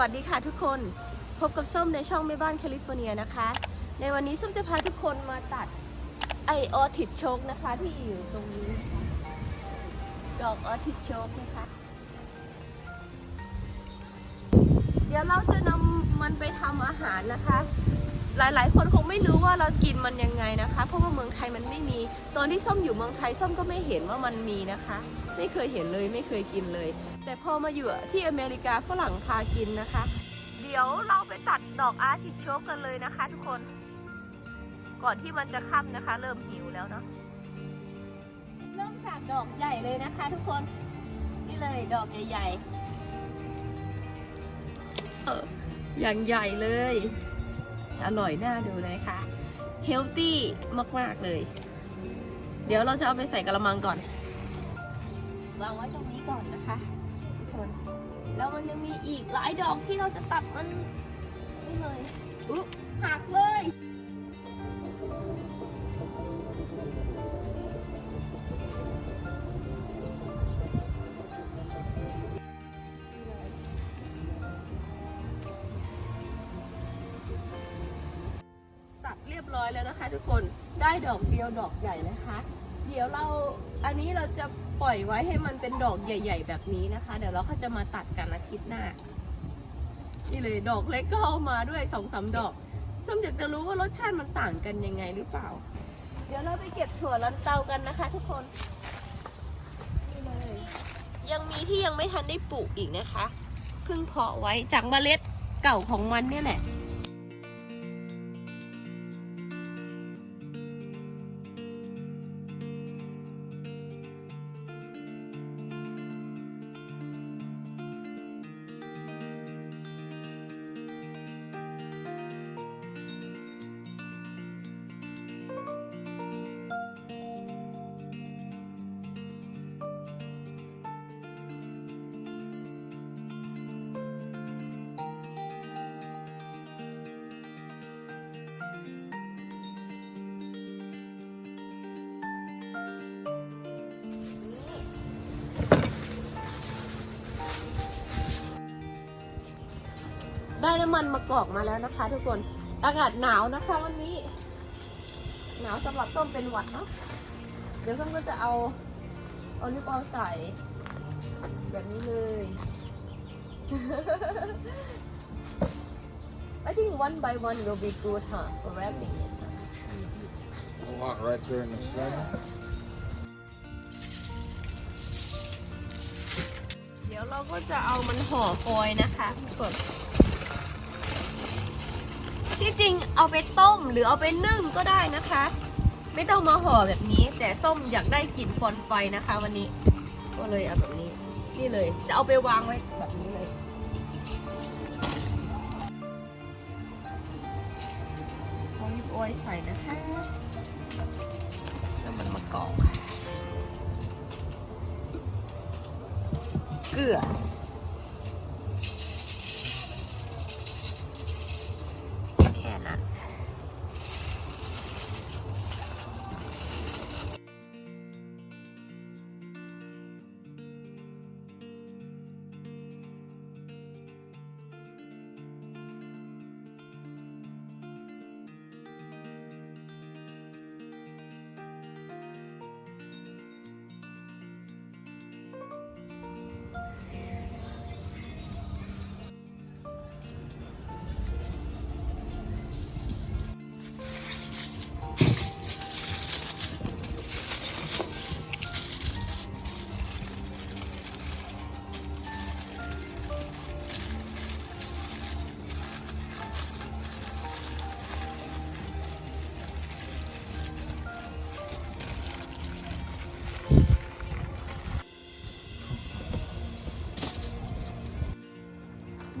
วัสดีค่ะทุกคน พบกับส้มในช่องแม่บ้านแคลิฟอร์เนียนะคะ ในวันนี้ส้มจะพาทุกคนมาตัดไอออทิดโชกนะคะที่อยู่ตรงนี้ ดอกออทิดโชกนะคะ เดี๋ยวเราจะนำมันไปทำอาหารนะคะ หลายๆ คนคงไม่รู้ว่าเรากินมันยังไงนะคะ เพราะว่าเมืองไทยมันไม่มี ตอนที่ส้มอยู่เมืองไทยส้มก็ไม่เห็นว่ามันมีนะคะ ไม่เคยเห็นเลยไม่เคยกินเลย แต่พอมาอยู่ที่อเมริกาฝรั่งพากินนะคะ เดี๋ยวเราไปตัดดอกอาร์ติโชกกันเลยนะคะ ทุกคน ก่อนที่มันจะค่ำนะคะ เริ่มหิวแล้วเนาะเริ่มจากดอกใหญ่เลยนะคะ ทุกคนนี่เลยดอกใหญ่ๆอย่างใหญ่เลย อร่อยน่าดูเลยค่ะเฮลตี้มาก ๆ เลย เดี๋ยวเราจะเอาไปใส่กระมังก่อนวางไว้ตรงนี้ก่อนนะคะทุกคนแล้วมันยังมีอีกหลายดอกที่เราจะตัดมันนี่เลยอุ๊ยหักเลย ยบร้อยแล้วนะคะ ทุกคนได้ดอกเดียวดอกใหญ่นะคะ เดี๋ยวเราอันนี้เราจะปล่อยไว้ให้มันเป็นดอกใหญ่ ๆ แบบนี้นะคะ เดี๋ยวเราก็จะมาตัดกันอาทิตย์หน้า นี่เลยดอกเล็กก็เอามาด้วยสองสามดอกส้มอยากจะรู้ว่ารสชาติมันต่างกันยังไงหรือเปล่า เดี๋ยวเราไปเก็บถั่วลันเตากันนะคะ ทุกคนนี่เลยยังมีที่ยังไม่ทันได้ปลูกอีกนะคะเพิ่งเพาะไว้จากเมล็ดเก่าของมันเนี่ยแหละ ได้น้ำมันมะกอกมาแล้วนะคะ ทุกคน อากาศหนาวนะคะวันนี้ หนาวสำหรับส้มเป็นหวัดเนาะ เดี๋ยวส้มก็จะเอาเอานิ้วโป้งใส่ แบบนี้เลย I think one by one will be good, huh? For wrapping it. A lot right there in the center. เดี๋ยวเราก็จะเอามันห่อฟอยล์นะคะทุกคน ที่จริงเอาไปต้มหรือเอาไปนึ่งก็ได้นะคะ ไม่ต้องมาห่อแบบนี้ แต่ส้มอยากได้กลิ่นควันไฟนะคะ วันนี้ ก็เลยเอาแบบนี้ นี่เลย จะเอาไปวางไว้แบบนี้เลยโอลิฟออยล์ใส่นะคะแล้วมันมากรอกเกลือ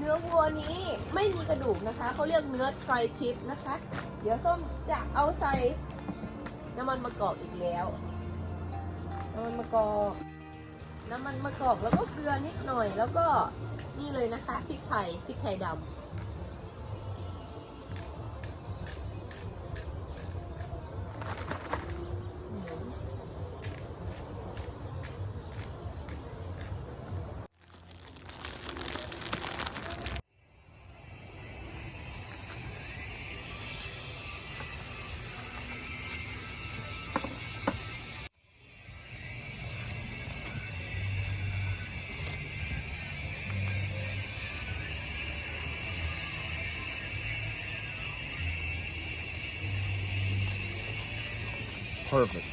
นื้อวัวนี้ไม่มีกระดูกนะคะเขาเรียกเนื้อไทรทิปนะคะ เดี๋ยวส้มจะเอาใส่น้ำมันมะกอกอีกแล้วน้ำมันมะกอกน้ำมันมะกอกแล้วก็เกลือนิดหน่อยแล้วก็นี่เลยนะคะพริกไทยพริกไทยดำ perfect.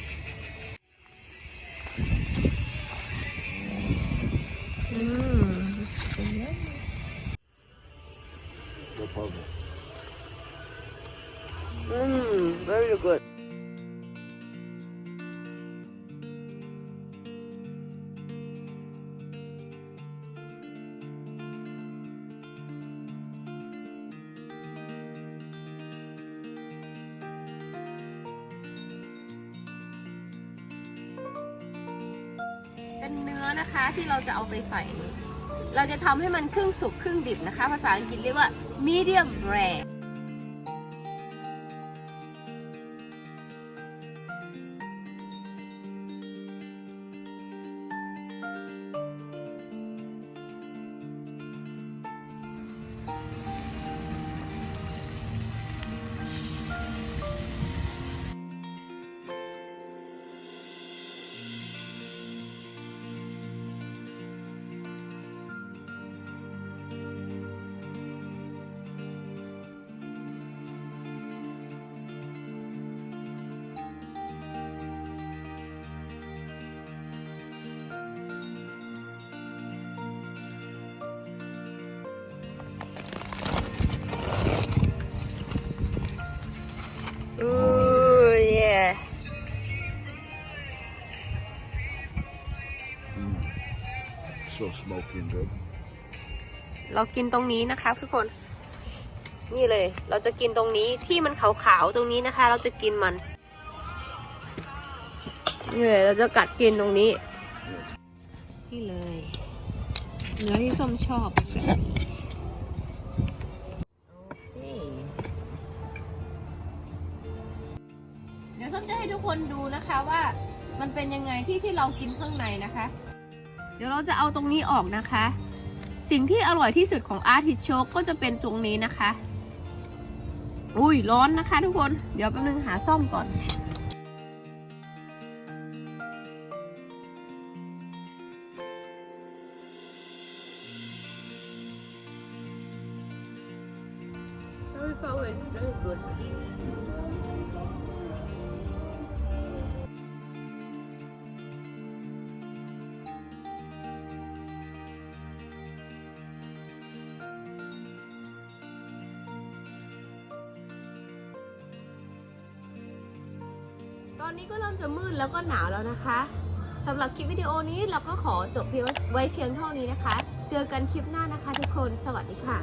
อืม So perfect. อืม very good เป็นเนื้อนะคะที่เราจะเอาไปใส่ เราจะทำให้มันครึ่งสุกครึ่งดิบนะคะ ภาษาอังกฤษเรียกว่า medium rare So smoky and good. เรากินตรงนี้นะคะทุกคน นี่เลย เราจะกินตรงนี้ที่มันขาวๆตรงนี้นะคะ เราจะกินมันนี่เลยเราจะกัดกินตรงนี้ นี่เลยเนื้อที่ส้มชอบแบบนี้เดี๋ยวส้มจะให้ทุกคนดูนะคะว่ามันเป็นยังไงที่ที่เรากินข้างในนะคะ ดี๋ยวเราจะเอาตรงนี้ออกนะคะ สิ่งที่อร่อยที่สุดของอาร์ติโชกก็จะเป็นตรงนี้นะคะ อุ้ยร้อนนะคะทุกคน เดี๋ยวแป๊บนึงหาซ่อมก่อน Very far is very good อนนี้ก็เริ่มจะมืดแล้วก็หนาวแล้วนะคะสำหรับคลิปวิดีโอนี้เราก็ขอจบเพียงไว้เพียงเท่านี้นะคะ เจอกันคลิปหน้านะคะทุกคน สวัสดีค่ะ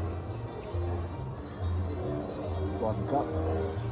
One cup.